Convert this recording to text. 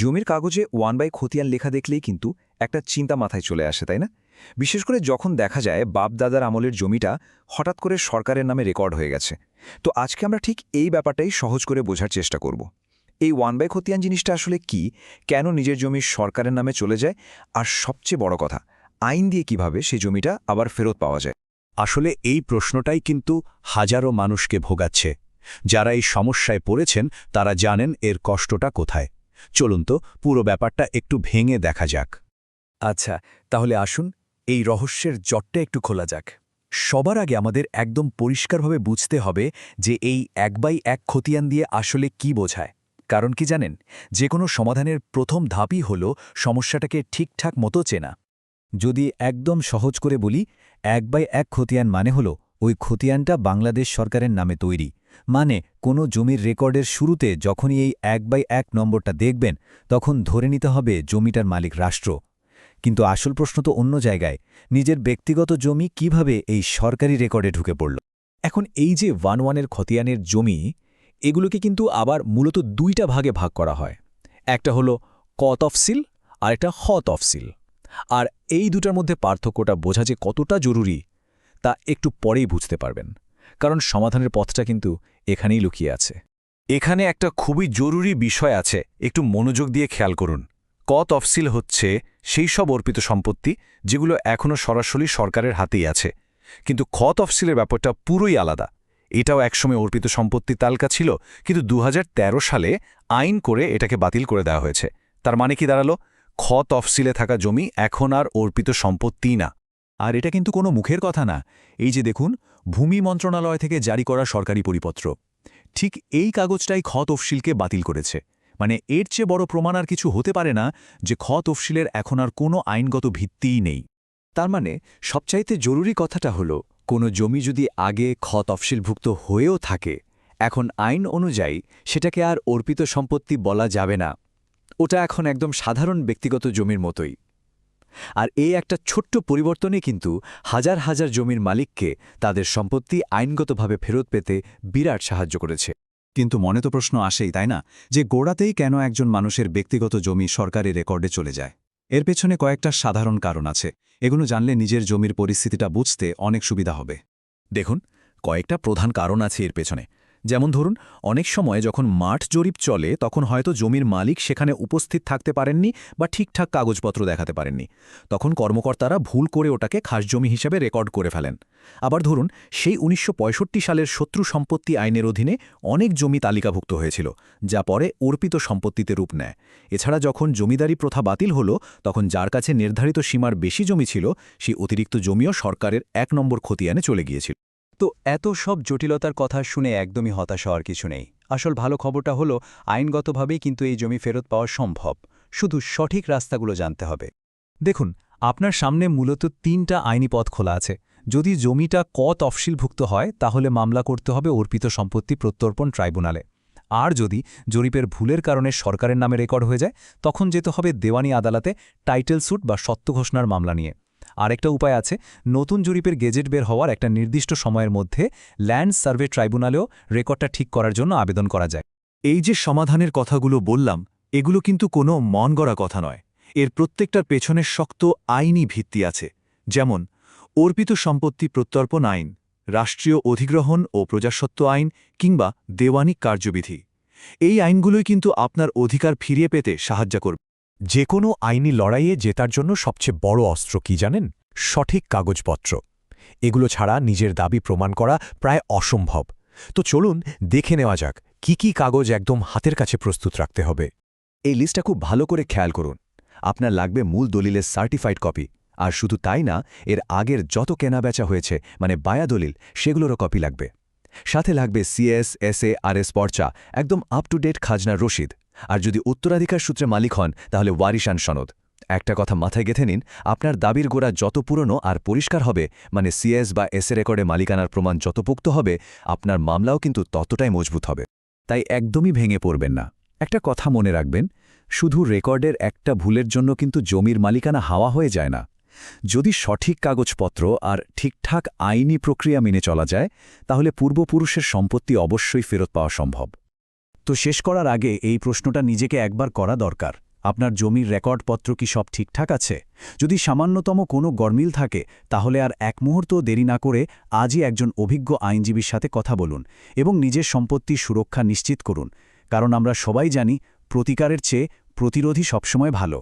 জমির কাগজে one by খতিয়ান লেখা দেখলেই কিন্তু একটা চিন্তা মাথায় চলে আসে, তাই না? বিশেষ করে যখন দেখা যায় বাপ দাদার আমলের জমিটা হঠাৎ করে সরকারের নামে রেকর্ড হয়ে গেছে। তো আজকে আমরা ঠিক এই ব্যাপারটাই সহজ করে বোঝার চেষ্টা করব। এই ওয়ান বাই খতিয়ান জিনিসটা আসলে কি? কেন নিজের জমি সরকারের নামে চলে যায়? আর সবচেয়ে বড় কথা, আইন দিয়ে কীভাবে সেই জমিটা আবার ফেরত পাওয়া যায়? আসলে এই প্রশ্নটাই কিন্তু হাজারো মানুষকে ভোগাচ্ছে। যারা এই সমস্যায় পড়েছেন, তারা জানেন এর কষ্টটা কোথায়। চলুন তো পুরো ব্যাপারটা একটু ভেঙে দেখা যাক। আচ্ছা তাহলে আসুন, এই রহস্যের জটটা একটু খোলা যাক। সবার আগে আমাদের একদম পরিষ্কারভাবে বুঝতে হবে যে এই এক বাই এক খতিয়ান দিয়ে আসলে কি বোঝায়। কারণ কি জানেন, যে কোনো সমাধানের প্রথম ধাপই হল সমস্যাটাকে ঠিকঠাক মতো চেনা। যদি একদম সহজ করে বলি, এক বাই এক খতিয়ান মানে হল ওই খতিয়ানটা বাংলাদেশ সরকারের নামে তৈরি। মানে কোনো জমির রেকর্ডের শুরুতে যখনই এই এক বাই এক নম্বরটা দেখবেন, তখন ধরে নিতে হবে জমিটার মালিক রাষ্ট্র। কিন্তু আসল প্রশ্ন তো অন্য জায়গায়, নিজের ব্যক্তিগত জমি কীভাবে এই সরকারি রেকর্ডে ঢুকে পড়ল? এখন এই যে ওয়ান ওয়ানের খতিয়ানের জমি, এগুলোকে কিন্তু আবার মূলত দুইটা ভাগে ভাগ করা হয়। একটা হলো ক তফসিল আর একটা হ তফসিল আর এই দুটার মধ্যে পার্থক্যটা বোঝা যে কতটা জরুরি, তা একটু পরেই বুঝতে পারবেন। কারণ সমাধানের পথটা কিন্তু এখানেই লুকিয়ে আছে। এখানে একটা খুবই জরুরি বিষয় আছে, একটু মনোযোগ দিয়ে খেয়াল করুন। ক তফসিল হচ্ছে সেই সব অর্পিত সম্পত্তি যেগুলো এখনও সরাসরি সরকারের হাতেই আছে। কিন্তু খ তফসিলের ব্যাপারটা পুরোই আলাদা। এটাও একসময় অর্পিত সম্পত্তি তালিকা ছিল, কিন্তু দু হাজার তেরো সালে আইন করে এটাকে বাতিল করে দেওয়া হয়েছে। তার মানে কি দাঁড়াল? খ তফসিলে থাকা জমি এখন আর অর্পিত সম্পত্তি না। আর এটা কিন্তু কোনো মুখের কথা না। এই যে দেখুন, ভূমি মন্ত্রণালয় থেকে জারি করা সরকারি পরিপত্র। ঠিক এই কাগজটাই খ তফসিলকে বাতিল করেছে। মানে এর চেয়ে বড় প্রমাণ আর কিছু হতে পারে না যে খ তফসিলের এখন আর কোনো আইনগত ভিত্তিই নেই। তার মানে সবচাইতে জরুরি কথাটা হলো, কোনো জমি যদি আগে খ তফসিলভুক্ত হয়েও থাকে, এখন আইন অনুযায়ী সেটাকে আর অর্পিত সম্পত্তি বলা যাবে না। ওটা এখন একদম সাধারণ ব্যক্তিগত জমির মতোই। আর এই একটা ছোট্ট পরিবর্তনে কিন্তু হাজার হাজার জমির মালিককে তাদের সম্পত্তি আইনগতভাবে ফেরত পেতে বিরাট সাহায্য করেছে। কিন্তু মনে তো প্রশ্ন আসেই, তাই না? যে গোড়াতেই কেন একজন মানুষের ব্যক্তিগত জমি সরকারি রেকর্ডে চলে যায়? এর পেছনে কয়েকটা সাধারণ কারণ আছে। এগুলো জানলে নিজের জমির পরিস্থিতিটা বুঝতে অনেক সুবিধা হবে। দেখুন, কয়েকটা প্রধান কারণ আছে এর পেছনে। যেমন ধরুন, অনেক সময় যখন মাঠ জরিপ চলে, তখন হয়তো জমির মালিক সেখানে উপস্থিত থাকতে পারেননি বা ঠিকঠাক কাগজপত্র দেখাতে পারেননি। তখন কর্মকর্তারা ভুল করে ওটাকে খাস জমি হিসেবে রেকর্ড করে ফেলেন। আবার ধরুন, সেই উনিশশো পঁয়ষট্টি সালের শত্রু সম্পত্তি আইনের অধীনে অনেক জমি তালিকাভুক্ত হয়েছিল, যা পরে অর্পিত সম্পত্তিতে রূপ নেয়। এছাড়া যখন জমিদারি প্রথা বাতিল হল, তখন যার কাছে নির্ধারিত সীমার বেশি জমি ছিল সেই অতিরিক্ত জমিও সরকারের এক নম্বর খতিয়ানে চলে গিয়েছিল। তো এত সব জটিলতার কথা শুনে একদমই হতাশ হওয়ার কিছু নেই। আসল ভালো খবরটা হলো, আইনগতভাবেই কিন্তু এই জমি ফেরত পাওয়া সম্ভব। শুধু সঠিক রাস্তাগুলো জানতে হবে। দেখুন, আপনার সামনে মূলত তিনটা আইনি পথ খোলা আছে। যদি জমিটা ক তফসিলভুক্ত হয়, তাহলে মামলা করতে হবে অর্পিত সম্পত্তি প্রত্যর্পণ ট্রাইব্যুনালে। আর যদি জরিপের ভুলের কারণে সরকারের নামে রেকর্ড হয়ে যায়, তখন যেতে হবে দেওয়ানি আদালতে টাইটেল স্যুট বা সত্য ঘোষণার মামলা নিয়ে। আরেকটা উপায় আছে। নতুন জরিপের গেজেট বের হওয়ার একটা নির্দিষ্ট সময়ের মধ্যে ল্যান্ড সার্ভে ট্রাইব্যুনালেও রেকর্ডটা ঠিক করার জন্য আবেদন করা যায়। এই যে সমাধানের কথাগুলো বললাম, এগুলো কিন্তু কোনো মন গড়া কথা নয়। এর প্রত্যেকটার পেছনে শক্ত আইনি ভিত্তি আছে। যেমন, অর্পিত সম্পত্তি প্রত্যর্পণ আইন, রাষ্ট্রীয় অধিগ্রহণ ও প্রজাসত্ব আইন কিংবা দেওয়ানি কার্যবিধি। এই আইনগুলোই কিন্তু আপনার অধিকার ফিরিয়ে পেতে সাহায্য করবে। যে কোনো আইনি লড়াইয়ে জেতার জন্য সবচেয়ে বড় অস্ত্র কি জানেন? সঠিক কাগজপত্র। এগুলো ছাড়া নিজের দাবি প্রমাণ করা প্রায় অসম্ভব। তো চলুন দেখে নেওয়া যাক, কি কি কাগজ একদম হাতের কাছে প্রস্তুত রাখতে হবে। এই লিস্টটা খুব ভালো করে খেয়াল করুন। আপনার লাগবে মূল দলিলের সার্টিফাইড কপি। আর শুধু তাই না, এর আগের যত কেনাবেচা হয়েছে মানে বায়া দলিল, সেগুলোরও কপি লাগবে। সাথে লাগবে CS S A R S পর্চা, একদম আপ টু ডেট খাজনার রসিদ। আর যদি উত্তরাধিকার সূত্রে মালিক হন, তাহলে ওয়ারিশান সনদ। একটা কথা মাথায় গেথে নিন, আপনার দাবির গোড়া যত পুরনো আর পরিষ্কার হবে মানে সিএস বা এসএ রেকর্ডে মালিকানার প্রমাণ যত পুক্ত হবে, আপনার মামলাও কিন্তু ততটাই মজবুত হবে। তাই একদমই ভেঙে পড়বেন না। একটা কথা মনে রাখবেন, শুধু রেকর্ডের একটা ভুলের জন্য কিন্তু জমির মালিকানা হাওয়া হয়ে যায় না। যদি সঠিক কাগজপত্র আর ঠিকঠাক আইনি প্রক্রিয়া মেনে চলা যায়, তাহলে পূর্বপুরুষের সম্পত্তি অবশ্যই ফেরত পাওয়া সম্ভব। তো শেষ করার আগে এই প্রশ্নটা নিজেকে একবার করা দরকার। আপনার জমির রেকর্ডপত্র কি সব ঠিকঠাক আছে? যদি সামান্যতম কোনো গরমিল থাকে, তাহলে আর এক মুহূর্ত দেরি না করে আজই একজন অভিজ্ঞ আইনজীবীর সাথে কথা বলুন এবং নিজের সম্পত্তির সুরক্ষা নিশ্চিত করুন। কারণ আমরা সবাই জানি, প্রতিকারের চেয়ে প্রতিরোধী সবসময় ভালো।